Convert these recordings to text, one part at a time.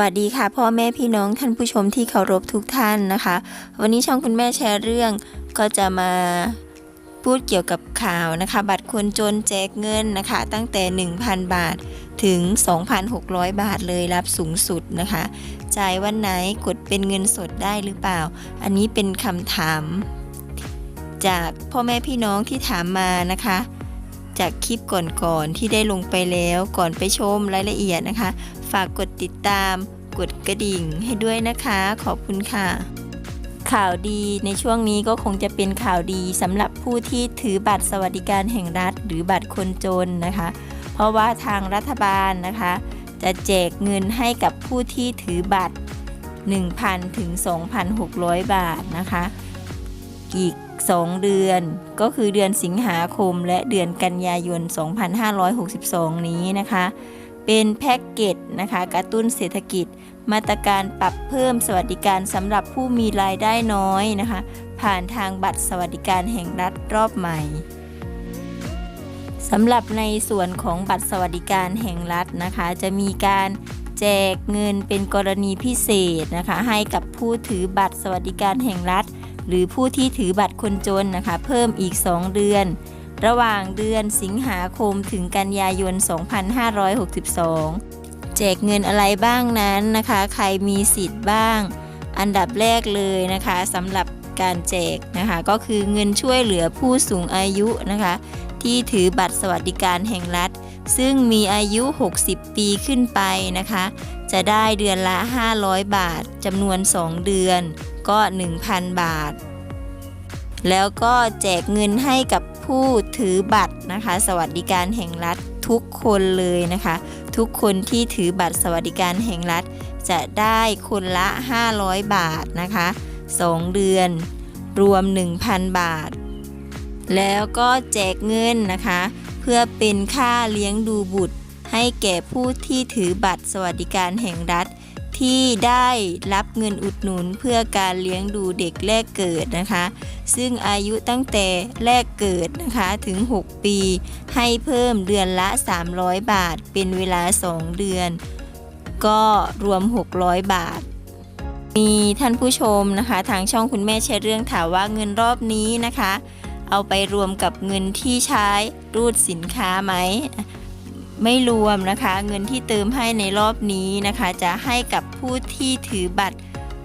วัสดีค่ะ พ่อแม่พี่น้องท่านผู้ชมที่เคารพทุกท่านนะคะ วันนี้ช่องคุณแม่แชร์เรื่องก็จะมาพูดเกี่ยวกับข่าวนะคะ บัตรคนจนแจกเงินนะคะ ตั้งแต่ 1,000 บาทถึง 2,600 บาทเลยรับสูงสุดนะคะ จ่ายวันไหนกดเป็นเงินสดได้หรือเปล่า อันนี้เป็นคำถาม จากพ่อแม่พี่น้องที่ถามมานะคะจากคลิปก่อนๆที่ได้ลงไปแล้วก่อนไปชมรายละเอียดนะคะ ฝากกดติดตาม กดกระดิ่งให้ด้วยนะคะ ขอบคุณค่ะ ข่าวดีในช่วงนี้ก็คงจะเป็นข่าวดีสำหรับผู้ที่ถือบัตรสวัสดิการแห่งรัฐ หรือบัตรคนจนนะคะ เพราะว่าทางรัฐบาลนะคะ จะแจกเงินให้กับผู้ที่ถือบัตร 1,000 ถึง 2,600 บาทนะคะ อีก 2 เดือนก็คือเดือนสิงหาคมและเดือนกันยายน 2562 นี้นะคะ เป็นแพ็กเกจนะคะกระตุ้นเศรษฐกิจ มาตรการปรับเพิ่มสวัสดิการสำหรับผู้มีรายได้น้อยนะคะ ผ่านทางบัตรสวัสดิการแห่งรัฐรอบใหม่สำหรับในส่วนของบัตรสวัสดิการแห่งรัฐนะคะ จะมีการแจกเงินเป็นกรณีพิเศษนะคะ ให้กับผู้ถือบัตรสวัสดิการแห่งรัฐ หรือผู้ที่ถือบัตรคนจนนะคะ เพิ่มอีก 2 เดือน ระหว่างเดือนสิงหาคมถึงกันยายน 2562 แจกเงินอะไรบ้างนั้นนะคะ ใครมีสิทธิ์บ้าง อันดับแรกเลยนะคะสำหรับการแจกนะคะ ก็คือเงินช่วยเหลือผู้สูงอายุนะคะ ที่ถือบัตรสวัสดิการแห่งรัฐ ซึ่งมีอายุ 60 ปีขึ้นไปนะคะ จะได้เดือนละ 500 บาทจำนวน 2 เดือนก็ 1,000 บาท แล้วก็แจกเงินให้กับ ผู้ถือบัตรนะคะ สวัสดิการแห่งรัฐทุกคนเลยนะคะ ทุกคนที่ถือบัตรสวัสดิการแห่งรัฐ จะได้คนละ 500 บาทนะคะ 2 เดือนรวม 1,000 บาท แล้วก็แจกเงินนะคะ เพื่อเป็นค่าเลี้ยงดูบุตร ให้แก่ผู้ที่ถือบัตรสวัสดิการแห่งรัฐ ที่ได้รับเงินอุดหนุนเพื่อการเลี้ยงดูเด็กแรกเกิดนะคะ ซึ่งอายุตั้งแต่แรกเกิดนะคะถึง 6 ปี ให้เพิ่มเดือนละ 300 บาท เป็นเวลา 2 เดือน ก็รวม 600 บาท มีท่านผู้ชมนะคะ ทางช่องคุณแม่แชร์เรื่องถามว่าเงินรอบนี้นะคะ เอาไปรวมกับเงินที่ใช้รูดสินค้าไหม ไม่รวมนะคะ เงินที่เติมให้ในรอบนี้นะคะ จะให้กับผู้ที่ถือบัตร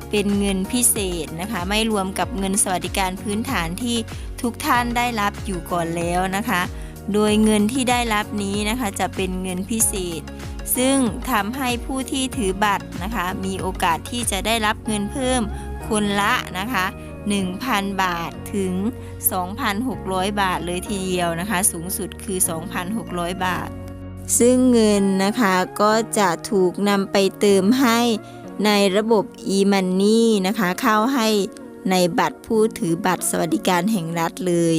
เป็นเงินพิเศษนะคะ ไม่รวมกับเงินสวัสดิการพื้นฐานที่ทุกท่านได้รับอยู่ก่อนแล้วนะคะ โดยเงินที่ได้รับนี้นะคะจะเป็นเงินพิเศษ ซึ่งทำให้ผู้ที่ถือบัตรนะคะ มีโอกาสที่จะได้รับเงินเพิ่มคนละนะคะ 1,000 บาทถึง 2,600 บาทเลยทีเดียวนะคะ สูงสุดคือ 2,600 บาท ซึ่งเงินนะคะก็จะถูกนำไปเติมให้ในระบบ e-money นะคะ เข้าให้ในบัตรผู้ถือบัตรสวัสดิการแห่งรัฐเลย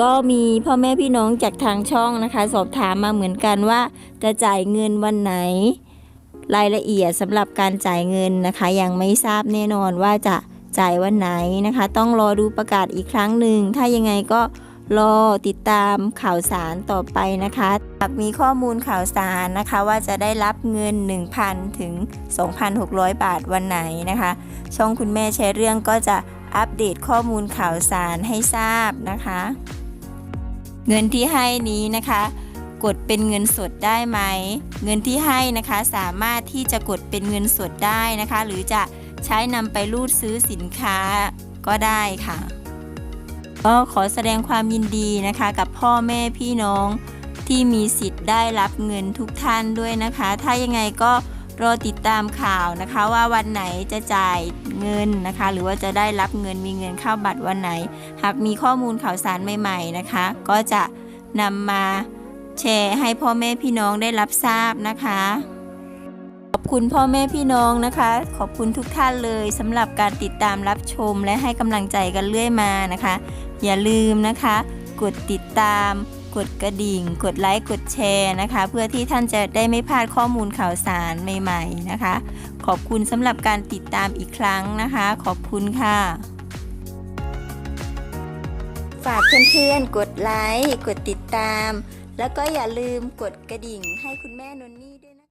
ก็มีพ่อแม่พี่น้องจากทางช่องนะคะ สอบถามมาเหมือนกันว่า จะจ่ายเงินวันไหน รายละเอียดสำหรับการจ่ายเงินนะคะ ยังไม่ทราบแน่นอนว่าจะจ่ายวันไหนนะคะ ต้องรอดูประกาศอีกครั้งหนึ่ง ถ้ายังไงก็ รอติดตามข่าวสารต่อไปนะคะหากมีข้อมูลข่าวสารนะคะ ว่าจะได้รับเงิน 1,000 ถึง 2,600 บาทวันไหนนะคะ ช่องคุณแม่ใช้เรื่องก็จะอัปเดตข้อมูลข่าวสารให้ทราบนะคะ เงินที่ให้นี้นะคะกดเป็นเงินสดได้ไหม เงินที่ให้นะคะสามารถที่จะกดเป็นเงินสดได้นะคะ หรือจะใช้นำไปรูดซื้อสินค้าก็ได้ค่ะ ก็ขอแสดงความยินดีนะคะกับพ่อแม่พี่น้องที่มีสิทธิ์ได้รับเงินทุกท่านด้วยนะคะ ถ้ายังไงก็รอติดตามข่าวนะคะว่าวันไหนจะจ่ายเงินนะคะ หรือว่าจะได้รับเงินมีเงินเข้าบัตรวันไหน หากมีข้อมูลข่าวสารใหม่ๆนะคะ ก็จะนำมาแชร์ให้พ่อแม่พี่น้องได้รับทราบนะคะ อบคุณพ่อแม่พี่น้องนะคะ ขอบคุณทุกท่านเลยสำหรับการติดตามรับชมและให้กำลังใจกันเรื่อยมานะคะ อย่าลืมนะคะ กดติดตาม กดกระดิ่ง กดไลค์กดแชร์นะคะ เพื่อที่ท่านจะได้ไม่พลาดข้อมูลข่าวสารใหม่ๆนะคะ ขอบคุณสำหรับการติดตามอีกครั้งนะคะ ขอบคุณค่ะ ฝากเพื่อนๆกดไลค์กดติดตาม แล้วก็อย่าลืมกดกระดิ่งให้คุณแม่นนนี่